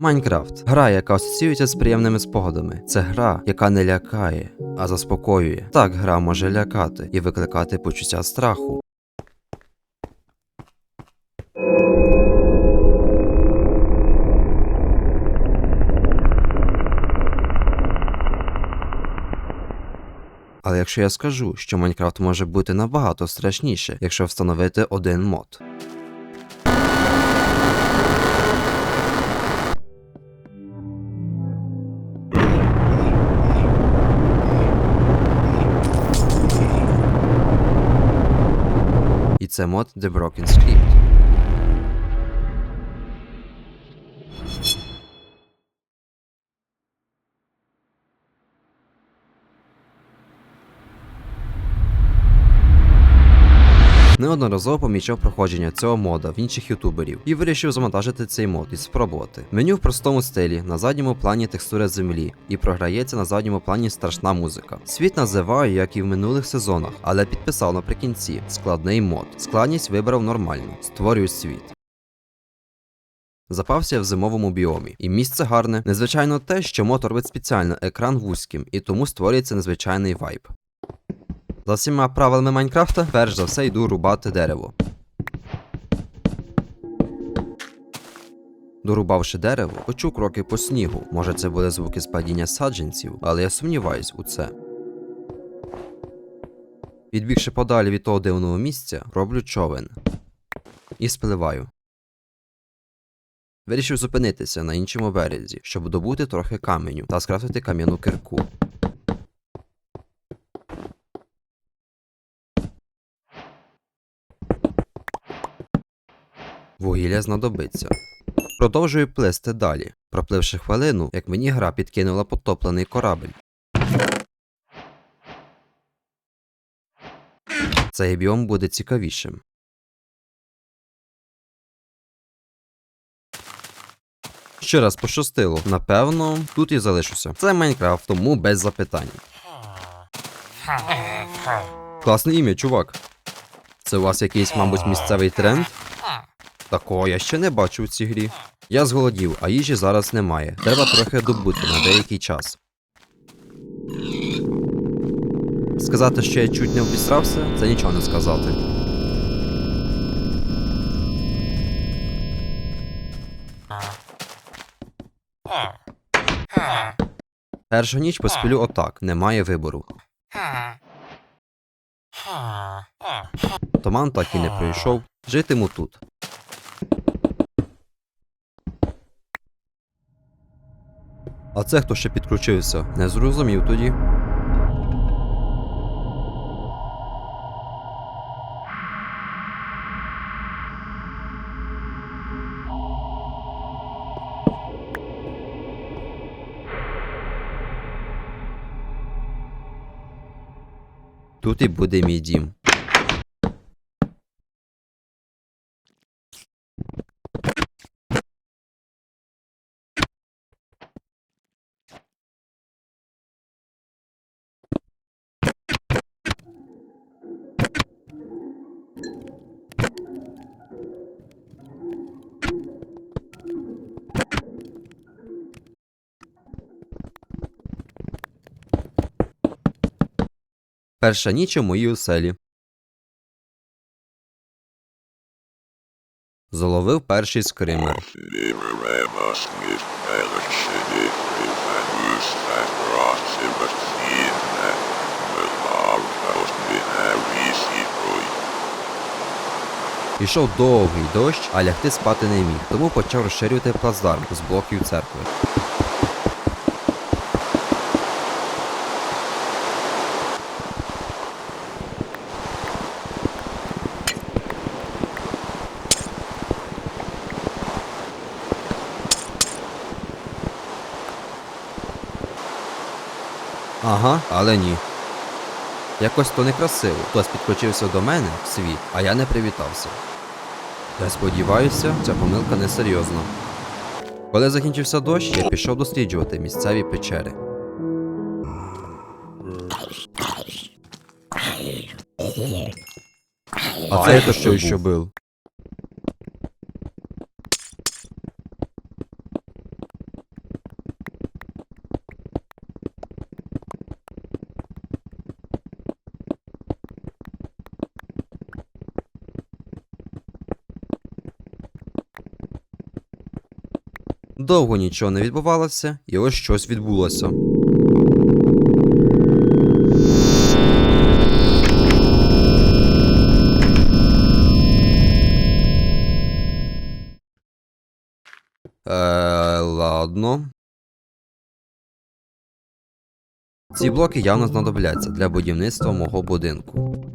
Майнкрафт гра, яка асоціюється з приємними спогадами. Це гра, яка не лякає, а заспокоює. Так, гра може лякати і викликати почуття страху. Але якщо я скажу, що Майнкрафт може бути набагато страшніше, якщо встановити один мод. Це мод The Broken Script. Неодноразово помічав проходження цього мода в інших ютуберів і вирішив завантажити цей мод і спробувати. Меню в простому стилі, на задньому плані текстура землі, і програється на задньому плані страшна музика. Світ називаю, як і в минулих сезонах, але підписав наприкінці складний мод. Складність вибрав нормальну. Створюю світ. Запався в зимовому біомі, і місце гарне. Незвичайно те, що мод робить спеціально екран вузьким, і тому створюється незвичайний вайб. За всіма правилами Майнкрафта, перш за все йду рубати дерево. Дорубавши дерево, почув кроки по снігу. Може, це були звуки спадіння саджанців, але я сумніваюсь у це. Відбігши подалі від того дивного місця, роблю човен і спливаю. Вирішив зупинитися на іншому березі, щоб добути трохи каменю та скрафтити кам'яну кирку. Вугілля знадобиться. Продовжую плисти далі, пропливши хвилину, як мені гра підкинула потоплений корабель. Цей біом буде цікавішим. Ще раз пощастило. Напевно, тут і залишуся. Це Майнкрафт, тому без запитань. Класне ім'я, чувак. Це у вас якийсь, мабуть, місцевий тренд? Такого я ще не бачу в цій грі. Я зголодів, а їжі зараз немає. Треба трохи добути на деякий час. Сказати, що я чуть не обісрався, це нічого не сказати. Першу ніч посплю отак, немає вибору. Томан так і не пройшов, житиму тут. А це хто ще підключився? Не зрозумів тоді. Тут і буде мій дім. Перша ніч у моїй оселі. Заловив перший скример. Пішов довгий дощ, а лягти спати не міг, тому почав розширювати плацдарм з блоків церкви. Ага, але ні. Якось то некрасиво. Хтось підключився до мене в світ, а я не привітався. Я сподіваюся, ця помилка несерйозна. Коли закінчився дощ, я пішов досліджувати місцеві печери. А це то що ще був? Довго нічого не відбувалося, і ось щось відбулося. Е, ладно. Ці блоки явно знадобляться для будівництва мого будинку.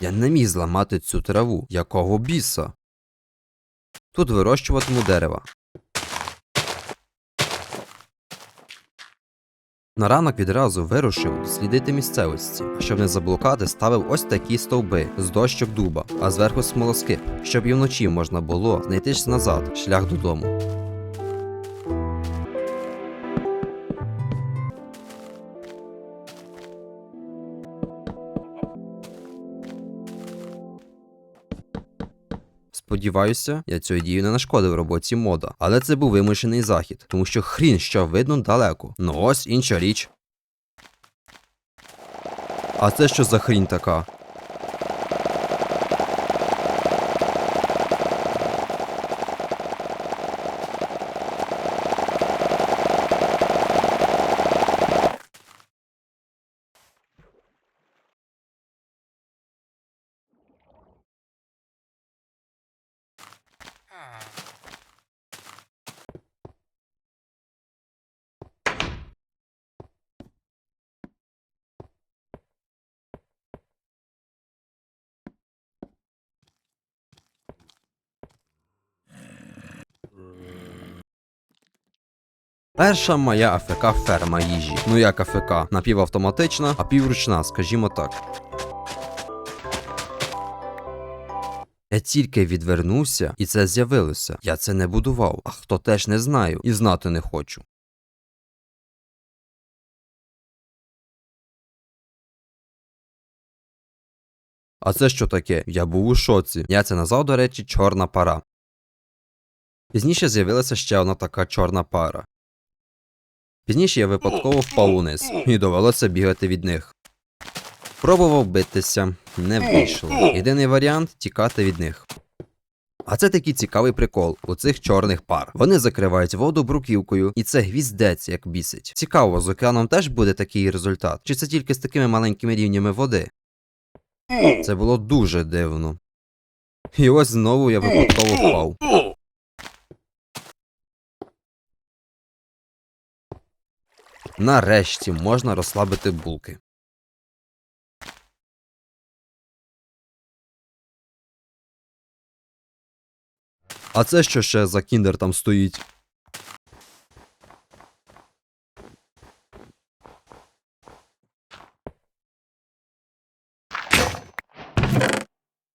Я не міг зламати цю траву. Якого біса? Тут вирощуватиму дерева. На ранок відразу вирушив дослідити місцевості, а щоб не заблукати, ставив ось такі стовби з дощок дуба, а зверху смолоскип, щоб і вночі можна було знайтись назад, шлях додому. Сподіваюся, я цю дію не нашкодив роботі мода, але це був вимушений захід, тому що хрін що видно далеко. Ну ось інша річ. А це що за хрінь така? Перша моя АФК ферма їжі. Ну як АФК, напівавтоматична, а півручна, скажімо так. Я тільки відвернувся, і це з'явилося. Я це не будував, а хто теж не знаю і знати не хочу. А це що таке? Я був у шоці. Я це назвав, до речі, чорна пара. Пізніше з'явилася ще одна така чорна пара. Пізніше я випадково впав униз, і довелося бігати від них. Пробував битися, не вийшло. Єдиний варіант тікати від них. А це такий цікавий прикол у цих чорних пар. Вони закривають воду бруківкою, і це гвіздець як бісить. Цікаво, з океаном теж буде такий результат, чи це тільки з такими маленькими рівнями води? Це було дуже дивно. І ось знову я випадково впав. Нарешті можна розслабити булки. А це що ще за кіндер там стоїть?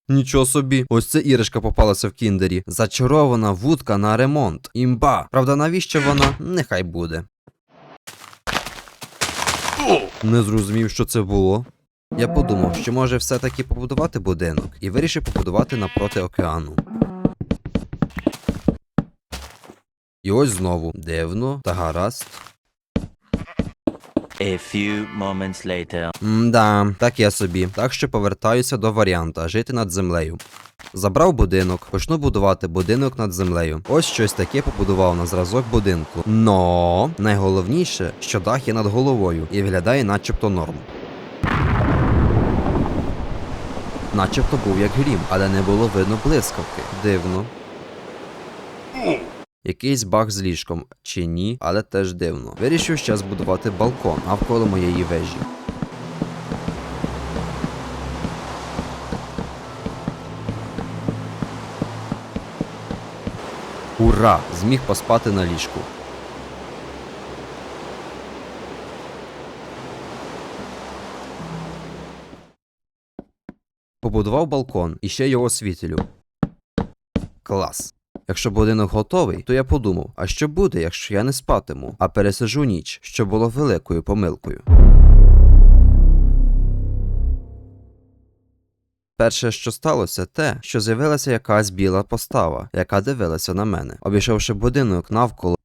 Нічого собі, ось це іришка попалася в кіндері. Зачарована вудка на ремонт. Імба. Правда, навіщо вона? Нехай буде. Не зрозумів, що це було. Я подумав, що може все-таки побудувати будинок, і вирішив побудувати напроти океану. І ось знову дивно та гаразд. A few moments later. Мда, так я собі. Так що повертаюся до варіанта жити над землею. Забрав будинок, почну будувати будинок над землею. Ось щось таке побудував на зразок будинку. Но найголовніше, що дах є над головою і виглядає начебто норм. Начебто був як грім, але не було видно блискавки. Дивно. Якийсь баг з ліжком, чи ні, але теж дивно. Вирішив ще збудувати балкон навколо моєї вежі. Ура! Зміг поспати на ліжку. Побудував балкон і ще його освітлю. Клас. Якщо будинок готовий, то я подумав, а що буде, якщо я не спатиму, а пересижу ніч, що було великою помилкою. Перше, що сталося, те, що з'явилася якась біла постава, яка дивилася на мене. Обійшовши будинок навколо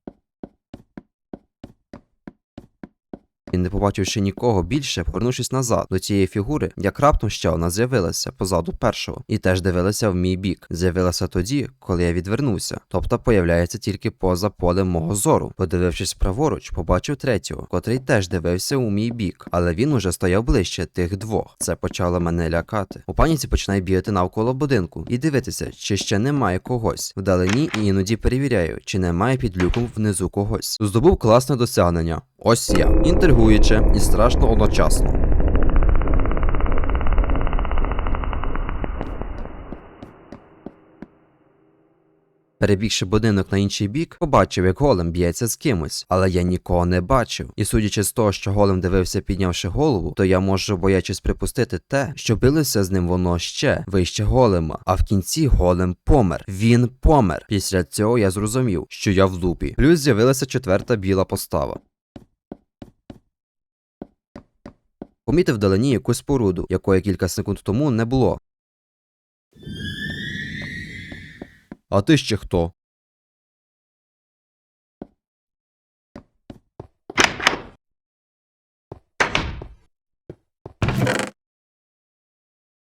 і не побачивши нікого більше, повернувшись назад до цієї фігури, як раптом ще вона з'явилася позаду першого, і теж дивилася в мій бік. З'явилася тоді, коли я відвернувся, тобто появляється тільки поза полем мого зору. Подивившись праворуч, побачив третього, котрий теж дивився у мій бік, але він уже стояв ближче тих двох. Це почало мене лякати. У паніці починаю бігати навколо будинку і дивитися, чи ще немає когось. Вдалині і іноді перевіряю, чи немає під люком внизу когось. Здобув класне досягнення. Ось я. Інтригуюче і страшно одночасно. Перебігши будинок на інший бік, побачив, як голем б'ється з кимось, але я нікого не бачив. І судячи з того, що голем дивився, піднявши голову, то я можу боячись припустити те, що билося з ним воно ще вище голема. А в кінці голем помер. Він помер. Після цього я зрозумів, що я в лупі. Плюс з'явилася четверта біла постава. Помітив вдалині якусь споруду, якої кілька секунд тому не було. А ти ще хто?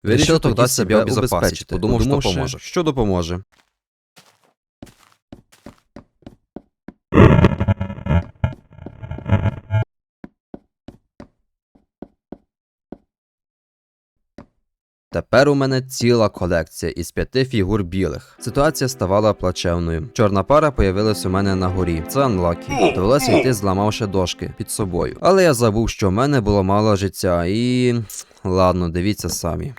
Вирішив тоді себе убезпечити, подумав, що допоможе. Що допоможе? Тепер у мене ціла колекція із п'яти фігур білих. Ситуація ставала плачевною. Чорна пара появилась у мене на горі. Це анлакі. Довелося йти, зламавши дошки під собою. Але я забув, що в мене було мало життя, і. Ладно, дивіться самі.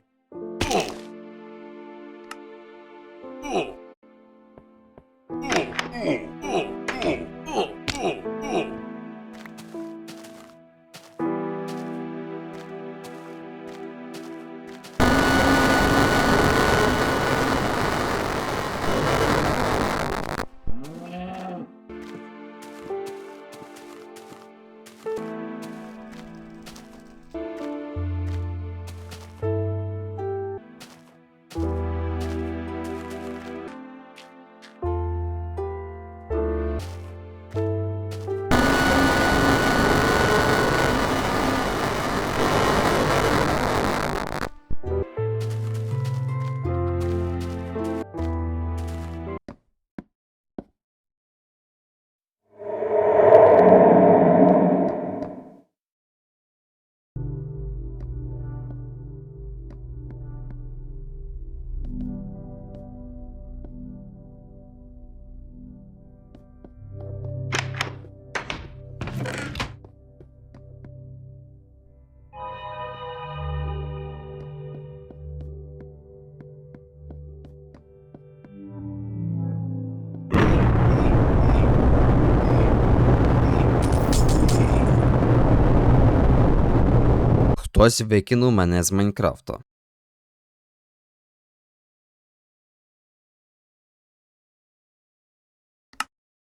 Хтось викинув мене з Майнкрафта.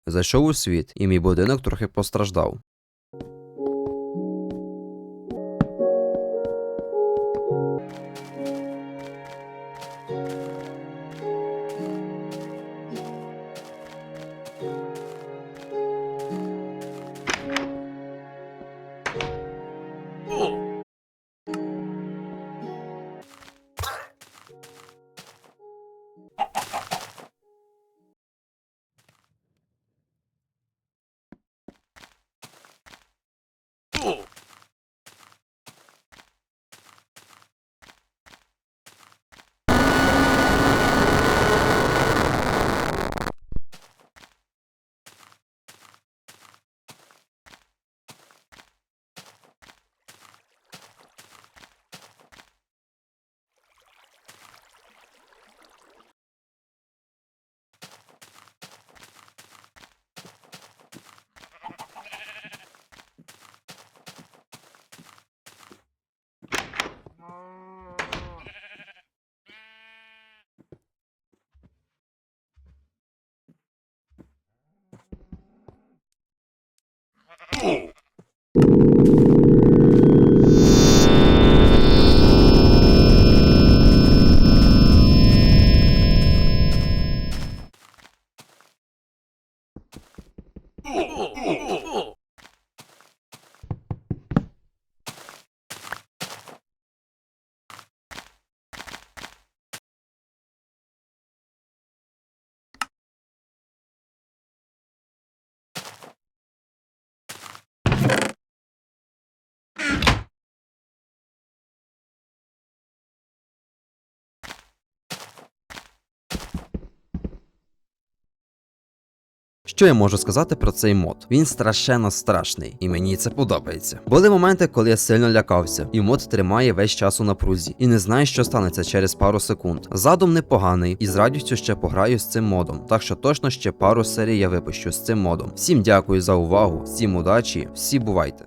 Зайшов у світ, і мій будинок трохи постраждав. Evil! Що я можу сказати про цей мод? Він страшенно страшний, і мені це подобається. Були моменти, коли я сильно лякався, і мод тримає весь час у напрузі, і не знаю, що станеться через пару секунд. Задум непоганий, і з радістю ще пограю з цим модом. Так що точно ще пару серій я випущу з цим модом. Всім дякую за увагу, всім удачі, всі бувайте.